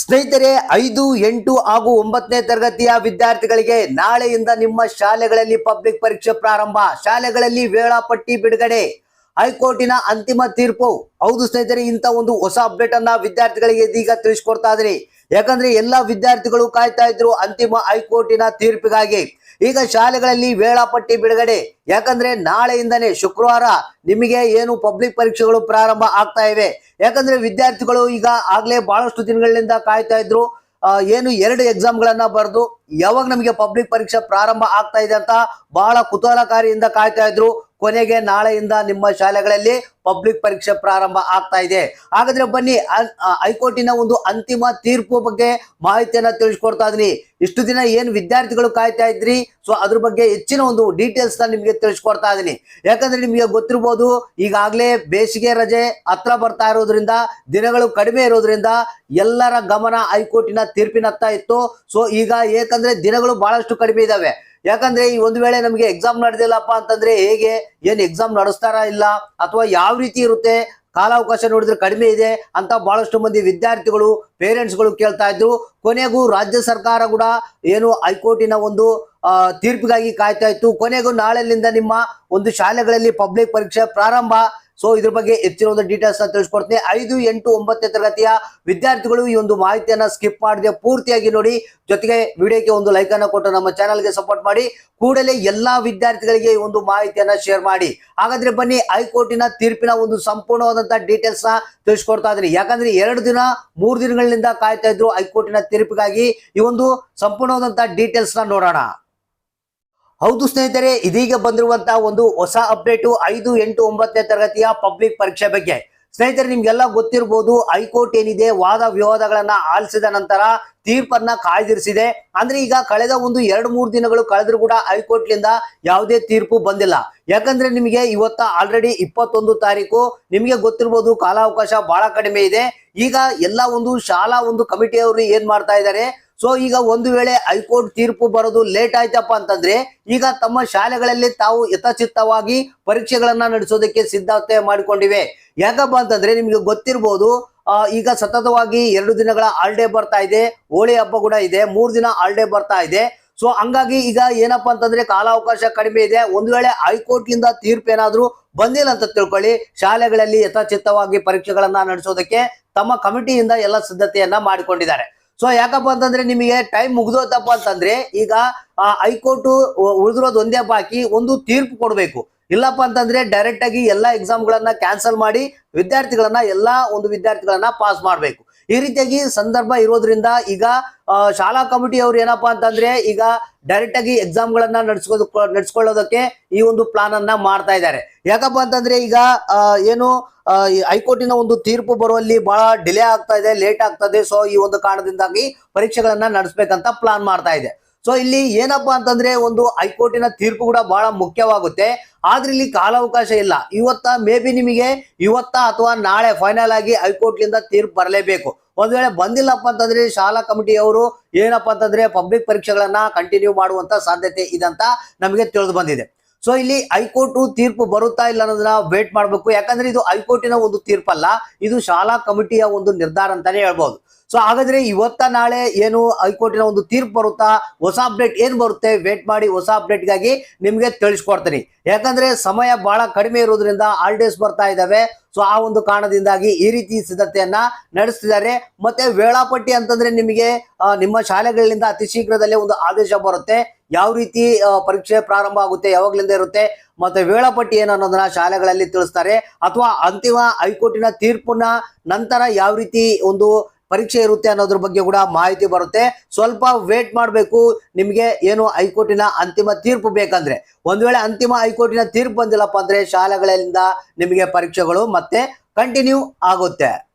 ಸ್ನೇಹಿತರೆ, ಐದು, ಎಂಟು ಹಾಗೂ ಒಂಬತ್ತನೇ ತರಗತಿಯ ವಿದ್ಯಾರ್ಥಿಗಳಿಗೆ ನಾಳೆಯಿಂದ ನಿಮ್ಮ ಶಾಲೆಗಳಲ್ಲಿ ಪಬ್ಲಿಕ್ ಪರೀಕ್ಷೆ ಪ್ರಾರಂಭ. ಶಾಲೆಗಳಲ್ಲಿ ವೇಳಾಪಟ್ಟಿ ಬಿಡುಗಡೆ. ಹೈಕೋರ್ಟಿನ ಅಂತಿಮ ತೀರ್ಪು. ಹೌದು ಸ್ನೇಹಿತರೆ, ಇಂಥ ಒಂದು ಹೊಸ ಅಪ್ಡೇಟ್ ಅನ್ನ ವಿದ್ಯಾರ್ಥಿಗಳಿಗೆ ಇದೀಗ ತಿಳಿಸ್ಕೊಡ್ತಾ ಇದ್ರಿ. ಯಾಕಂದ್ರೆ ಎಲ್ಲಾ ವಿದ್ಯಾರ್ಥಿಗಳು ಕಾಯ್ತಾ ಇದ್ರು ಅಂತಿಮ ಹೈಕೋರ್ಟಿನ ತೀರ್ಪಿಗಾಗಿ. ಈಗ ಶಾಲೆಗಳಲ್ಲಿ ವೇಳಾಪಟ್ಟಿ ಬಿಡುಗಡೆ. ಯಾಕಂದ್ರೆ ನಾಳೆಯಿಂದನೇ ಶುಕ್ರವಾರ ನಿಮಗೆ ಏನು ಪಬ್ಲಿಕ್ ಪರೀಕ್ಷೆಗಳು ಪ್ರಾರಂಭ ಆಗ್ತಾ ಇವೆ. ಯಾಕಂದ್ರೆ ವಿದ್ಯಾರ್ಥಿಗಳು ಈಗ ಆಗ್ಲೇ ಬಹಳಷ್ಟು ದಿನಗಳಿಂದ ಕಾಯ್ತಾ ಇದ್ರು. ಏನು ಎರಡು ಎಕ್ಸಾಮ್ ಗಳನ್ನ ಬರೆದು ಯಾವಾಗ ನಮಗೆ ಪಬ್ಲಿಕ್ ಪರೀಕ್ಷೆ ಪ್ರಾರಂಭ ಆಗ್ತಾ ಇದೆ ಅಂತ ಬಹಳ ಕುತೂಹಲಕಾರಿಯಿಂದ ಕಾಯ್ತಾ ಇದ್ರು. ಕೊನೆಗೆ ನಾಳೆಯಿಂದ ನಿಮ್ಮ ಶಾಲೆಗಳಲ್ಲಿ ಪಬ್ಲಿಕ್ ಪರೀಕ್ಷೆ ಪ್ರಾರಂಭ ಆಗ್ತಾ ಇದೆ. ಹಾಗಾದ್ರೆ ಬನ್ನಿ ಹೈಕೋರ್ಟಿನ ಒಂದು ಅಂತಿಮ ತೀರ್ಪು ಬಗ್ಗೆ ಮಾಹಿತಿಯನ್ನ ತಿಳಿಸ್ಕೊಡ್ತಾ ಇದೀನಿ ಇಷ್ಟು ದಿನ ಏನ್ ವಿದ್ಯಾರ್ಥಿಗಳು ಕಾಯ್ತಾ ಇದ್ರಿ? ಸೊ ಅದ್ರ ಬಗ್ಗೆ ಹೆಚ್ಚಿನ ಒಂದು ಡೀಟೇಲ್ಸ್ನ ನಿಮ್ಗೆ ತಿಳಿಸ್ಕೊಡ್ತಾ ಇದೀನಿ ಯಾಕಂದ್ರೆ ನಿಮಗೆ ಗೊತ್ತಿರ್ಬೋದು, ಈಗಾಗಲೇ ಬೇಸಿಗೆ ರಜೆ ಹತ್ರ ಬರ್ತಾ ಇರೋದ್ರಿಂದ, ದಿನಗಳು ಕಡಿಮೆ ಇರೋದ್ರಿಂದ ಎಲ್ಲರ ಗಮನ ಹೈಕೋರ್ಟಿನ ತೀರ್ಪಿನತ್ತ ಇತ್ತು. ಸೊ ಈಗ ಏಕಂದ್ರೆ ದಿನಗಳು ಬಹಳಷ್ಟು ಕಡಿಮೆ ಇದಾವೆ. ಯಾಕಂದ್ರೆ ಈ ಒಂದು ವೇಳೆ ನಮಗೆ ಎಕ್ಸಾಮ್ ನಡೆದಿಲ್ಲಪ್ಪ ಅಂತಂದ್ರೆ ಹೇಗೆ, ಏನ್ ಎಕ್ಸಾಮ್ ನಡೆಸ್ತಾರ ಇಲ್ಲ, ಅಥವಾ ಯಾವ ರೀತಿ ಇರುತ್ತೆ, ಕಾಲಾವಕಾಶ ನೋಡಿದ್ರೆ ಕಡಿಮೆ ಇದೆ ಅಂತ ಬಹಳಷ್ಟು ಮಂದಿ ವಿದ್ಯಾರ್ಥಿಗಳು ಪೇರೆಂಟ್ಸ್ಗಳು ಕೇಳ್ತಾ ಇದ್ರು. ಕೊನೆಗೂ ರಾಜ್ಯ ಸರ್ಕಾರ ಕೂಡ ಏನು ಹೈಕೋರ್ಟಿನ ಒಂದು ತೀರ್ಪಿಗಾಗಿ ಕಾಯ್ತಾ ಇತ್ತು. ಕೊನೆಗೂ ನಾಳೆಲಿಂದ ನಿಮ್ಮ ಒಂದು ಶಾಲೆಗಳಲ್ಲಿ ಪಬ್ಲಿಕ್ ಪರೀಕ್ಷೆ ಪ್ರಾರಂಭ. ಸೊ ಇದ್ರ ಬಗ್ಗೆ ಹೆಚ್ಚಿನ ಒಂದು ಡೀಟೇಲ್ಸ್ನ ತಿಳಿಸ್ಕೊಡ್ತೀನಿ. ಐದು, ಎಂಟು, ಒಂಬತ್ತನೇ ತರಗತಿಯ ವಿದ್ಯಾರ್ಥಿಗಳು ಈ ಒಂದು ಮಾಹಿತಿಯನ್ನ ಸ್ಕಿಪ್ ಮಾಡದೆ ಪೂರ್ತಿಯಾಗಿ ನೋಡಿ. ಜೊತೆಗೆ ವಿಡಿಯೋಕ್ಕೆ ಒಂದು ಲೈಕ್ ಅನ್ನ ಕೊಟ್ಟು ನಮ್ಮ ಚಾನಲ್ಗೆ ಸಪೋರ್ಟ್ ಮಾಡಿ. ಕೂಡಲೇ ಎಲ್ಲಾ ವಿದ್ಯಾರ್ಥಿಗಳಿಗೆ ಈ ಒಂದು ಮಾಹಿತಿಯನ್ನ ಶೇರ್ ಮಾಡಿ. ಹಾಗಾದ್ರೆ ಬನ್ನಿ, ಹೈಕೋರ್ಟಿನ ತೀರ್ಪಿನ ಒಂದು ಸಂಪೂರ್ಣವಾದಂತಹ ಡೀಟೇಲ್ಸ್ನ ತಿಳಿಸ್ಕೊಡ್ತಾ ಇದ್ರಿ ಯಾಕಂದ್ರೆ ಎರಡು ದಿನ, ಮೂರು ದಿನಗಳಿಂದ ಕಾಯ್ತಾ ಇದ್ರು ಹೈಕೋರ್ಟಿನ ತೀರ್ಪಿಗಾಗಿ. ಈ ಒಂದು ಸಂಪೂರ್ಣವಾದಂತಹ ಡೀಟೇಲ್ಸ್ನ ನೋಡೋಣ. ಹೌದು ಸ್ನೇಹಿತರೆ, ಇದೀಗ ಬಂದಿರುವಂತಹ ಒಂದು ಹೊಸ ಅಪ್ಡೇಟು ಐದು ಎಂಟು ಒಂಬತ್ತನೇ ತರಗತಿಯ ಪಬ್ಲಿಕ್ ಪರೀಕ್ಷೆ ಬಗ್ಗೆ. ಸ್ನೇಹಿತರೆ, ನಿಮ್ಗೆಲ್ಲ ಗೊತ್ತಿರಬಹುದು ಹೈಕೋರ್ಟ್ ಏನಿದೆ, ವಾದ ವಿವಾದಗಳನ್ನ ಆಲಿಸಿದ ನಂತರ ತೀರ್ಪನ್ನ ಕಾಯ್ದಿರಿಸಿದೆ. ಅಂದ್ರೆ ಈಗ ಕಳೆದ ಒಂದು ಎರಡು ಮೂರು ದಿನಗಳು ಕಳೆದ್ರು ಕೂಡ ಹೈಕೋರ್ಟ್ ಲಿಂದ ಯಾವುದೇ ತೀರ್ಪು ಬಂದಿಲ್ಲ. ಯಾಕಂದ್ರೆ ನಿಮಗೆ ಇವತ್ತ ಆಲ್ರೆಡಿ ಇಪ್ಪತ್ತೊಂದು ತಾರೀಕು. ನಿಮಗೆ ಗೊತ್ತಿರ್ಬೋದು, ಕಾಲಾವಕಾಶ ಬಹಳ ಕಡಿಮೆ ಇದೆ. ಈಗ ಎಲ್ಲ ಒಂದು ಶಾಲಾ ಒಂದು ಕಮಿಟಿಯವರು ಏನ್ ಮಾಡ್ತಾ ಇದ್ದಾರೆ ಸೊ ಈಗ ಒಂದು ವೇಳೆ ಹೈಕೋರ್ಟ್ ತೀರ್ಪು ಬರೋದು ಲೇಟ್ ಆಯ್ತಪ್ಪ ಅಂತಂದ್ರೆ, ಈಗ ತಮ್ಮ ಶಾಲೆಗಳಲ್ಲಿ ತಾವು ಯಥಾಚಿತ್ತವಾಗಿ ಪರೀಕ್ಷೆಗಳನ್ನ ನಡೆಸೋದಕ್ಕೆ ಸಿದ್ಧತೆ ಮಾಡಿಕೊಂಡಿವೆ. ಯಾಕಪ್ಪ ಅಂತಂದ್ರೆ ನಿಮ್ಗೆ ಗೊತ್ತಿರ್ಬೋದು ಈಗ ಸತತವಾಗಿ ಎರಡು ದಿನಗಳ ಹಾಲ್ಡೇ ಬರ್ತಾ ಇದೆ, ಹೋಳಿ ಹಬ್ಬ ಕೂಡ ಇದೆ, ಮೂರು ದಿನ ಹಾಲ್ಡೇ ಬರ್ತಾ ಇದೆ. ಸೊ ಹಂಗಾಗಿ ಈಗ ಏನಪ್ಪಾ ಅಂತಂದ್ರೆ ಕಾಲಾವಕಾಶ ಕಡಿಮೆ ಇದೆ, ಒಂದು ವೇಳೆ ಹೈಕೋರ್ಟ್ ಇಂದ ತೀರ್ಪು ಏನಾದ್ರೂ ಬಂದಿಲ್ಲ ಅಂತ ತಿಳ್ಕೊಳ್ಳಿ, ಶಾಲೆಗಳಲ್ಲಿ ಯಥಾಚಿತ್ತವಾಗಿ ಪರೀಕ್ಷೆಗಳನ್ನ ನಡೆಸೋದಕ್ಕೆ ತಮ್ಮ ಕಮಿಟಿಯಿಂದ ಎಲ್ಲ ಸಿದ್ಧತೆಯನ್ನ ಮಾಡಿಕೊಂಡಿದ್ದಾರೆ. ಸೊ ಯಾಕಪ್ಪ ಅಂತಂದ್ರೆ ನಿಮಗೆ ಟೈಮ್ ಮುಗ್ದೋತಪ್ಪ ಅಂತಂದ್ರೆ ಈಗ ಹೈಕೋರ್ಟ್ ಉಳಿದಿರೋದು ಒಂದೇ ಬಾಕಿ ಒಂದು ತೀರ್ಪು ಕೊಡಬೇಕು. ಇಲ್ಲಪ್ಪ ಅಂತಂದ್ರೆ ಡೈರೆಕ್ಟ್ ಆಗಿ ಎಲ್ಲಾ ಎಕ್ಸಾಮ್ ಗಳನ್ನ ಕ್ಯಾನ್ಸಲ್ ಮಾಡಿ ವಿದ್ಯಾರ್ಥಿಗಳನ್ನ ಎಲ್ಲಾ ಒಂದು ವಿದ್ಯಾರ್ಥಿಗಳನ್ನ ಪಾಸ್ ಮಾಡಬೇಕು. ಈ ರೀತಿಯಾಗಿ ಸಂದರ್ಭ ಇರೋದ್ರಿಂದ ಈಗ ಶಾಲಾ ಕಮಿಟಿ ಅವ್ರು ಏನಪ್ಪಾ ಅಂತಂದ್ರೆ ಈಗ ಡೈರೆಕ್ಟ್ ಆಗಿ ಎಕ್ಸಾಮ್ ಗಳನ್ನ ನಡ್ಸ್ಕೋದು, ನಡ್ಸ್ಕೊಳ್ಳೋದಕ್ಕೆ ಈ ಒಂದು ಪ್ಲಾನ್ ಅನ್ನ ಮಾಡ್ತಾ ಇದ್ದಾರೆ. ಯಾಕಪ್ಪ ಅಂತಂದ್ರೆ ಈಗ ಏನು ಹೈಕೋರ್ಟಿನ ಒಂದು ತೀರ್ಪು ಬರುವಲ್ಲಿ ಬಹಳ ಡಿಲೇ ಆಗ್ತಾ ಇದೆ ಲೇಟ್ ಆಗ್ತದೆ ಸೊ ಈ ಒಂದು ಕಾರಣದಿಂದಾಗಿ ಪರೀಕ್ಷೆಗಳನ್ನ ನಡೆಸ್ಬೇಕಂತ ಪ್ಲಾನ್ ಮಾಡ್ತಾ ಇದೆ. ಸೊ ಇಲ್ಲಿ ಏನಪ್ಪಾ ಅಂತಂದ್ರೆ ಒಂದು ಹೈಕೋರ್ಟಿನ ತೀರ್ಪು ಕೂಡ ಬಹಳ ಮುಖ್ಯವಾಗುತ್ತೆ. ಆದ್ರೆ ಇಲ್ಲಿ ಕಾಲಾವಕಾಶ ಇಲ್ಲ. ಇವತ್ತ ಮೇ ಬಿ ನಿಮಗೆ ಇವತ್ತ ಅಥವಾ ನಾಳೆ ಫೈನಲ್ ಆಗಿ ಹೈಕೋರ್ಟ್ ಲಿಂದ ತೀರ್ಪು ಬರಲೇಬೇಕು. ಒಂದ್ ವೇಳೆ ಬಂದಿಲ್ಲಪ್ಪ ಅಂತಂದ್ರೆ ಶಾಲಾ ಕಮಿಟಿಯವರು ಏನಪ್ಪಾ ಅಂತಂದ್ರೆ ಪಬ್ಲಿಕ್ ಪರೀಕ್ಷೆಗಳನ್ನ ಕಂಟಿನ್ಯೂ ಮಾಡುವಂತ ಸಾಧ್ಯತೆ ಇದೆ ಅಂತ ನಮಗೆ ತಿಳಿದು ಬಂದಿದೆ. ಸೊ ಇಲ್ಲಿ ಹೈಕೋರ್ಟ್ ತೀರ್ಪು ಬರುತ್ತಾ ಇಲ್ಲ ಅನ್ನೋದನ್ನ ವೇಟ್ ಮಾಡಬೇಕು. ಯಾಕಂದ್ರೆ ಇದು ಹೈಕೋರ್ಟಿನ ಒಂದು ತೀರ್ಪಲ್ಲ, ಇದು ಶಾಲಾ ಕಮಿಟಿಯ ಒಂದು ನಿರ್ಧಾರ ಅಂತಾನೆ ಹೇಳ್ಬೋದು. ಸೊ ಹಾಗಾದ್ರೆ ಇವತ್ತ ನಾಳೆ ಏನು ಹೈಕೋರ್ಟಿನ ಒಂದು ತೀರ್ಪು ಬರುತ್ತಾ? ಹೊಸ ಅಪ್ಡೇಟ್ ಏನ್ ಬರುತ್ತೆ? ವೇಟ್ ಮಾಡಿ ಹೊಸ ಅಪ್ಡೇಟ್ಗಾಗಿ ನಿಮ್ಗೆ ತಿಳಿಸ್ಕೊಡ್ತೀನಿ. ಯಾಕಂದ್ರೆ ಸಮಯ ಬಹಳ ಕಡಿಮೆ ಇರೋದ್ರಿಂದ ಹಾಲಿಡೇಸ್ ಬರ್ತಾ ಇದಾವೆ. ಸೊ ಆ ಒಂದು ಕಾರಣದಿಂದಾಗಿ ಈ ರೀತಿ ಸಿದ್ಧತೆಯನ್ನ ನಡೆಸ್ತಿದ್ದಾರೆ. ಮತ್ತೆ ವೇಳಾಪಟ್ಟಿ ಅಂತಂದ್ರೆ ನಿಮಗೆ ನಿಮ್ಮ ಶಾಲೆಗಳಿಂದ ಅತಿ ಶೀಘ್ರದಲ್ಲೇ ಒಂದು ಆದೇಶ ಬರುತ್ತೆ. ಯಾವ ರೀತಿ ಪರೀಕ್ಷೆ ಪ್ರಾರಂಭ ಆಗುತ್ತೆ, ಯಾವಾಗ್ಲಿಂದ ಇರುತ್ತೆ, ಮತ್ತೆ ವೇಳಾಪಟ್ಟಿ ಏನು ಅನ್ನೋದನ್ನ ಶಾಲೆಗಳಲ್ಲಿ ತಿಳಿಸ್ತಾರೆ. ಅಥವಾ ಅಂತಿಮ ಹೈಕೋರ್ಟಿನ ತೀರ್ಪಿನ ನಂತರ ಯಾವ ರೀತಿ ಒಂದು ಪರೀಕ್ಷೆ ಇರುತ್ತೆ ಅನ್ನೋದ್ರ ಬಗ್ಗೆ ಕೂಡ ಮಾಹಿತಿ ಬರುತ್ತೆ. ಸ್ವಲ್ಪ ವೇಟ್ ಮಾಡಬೇಕು. ನಿಮಗೆ ಏನು ಹೈಕೋರ್ಟಿನ ಅಂತಿಮ ತೀರ್ಪು ಬೇಕಂದ್ರೆ. ಒಂದ್ ವೇಳೆ ಅಂತಿಮ ಹೈಕೋರ್ಟಿನ ತೀರ್ಪು ಬಂದಿಲ್ಲಪ್ಪ ಅಂದ್ರೆ ಶಾಲೆಗಳಿಂದ ನಿಮಗೆ ಪರೀಕ್ಷೆಗಳು ಮತ್ತೆ ಕಂಟಿನ್ಯೂ ಆಗುತ್ತೆ.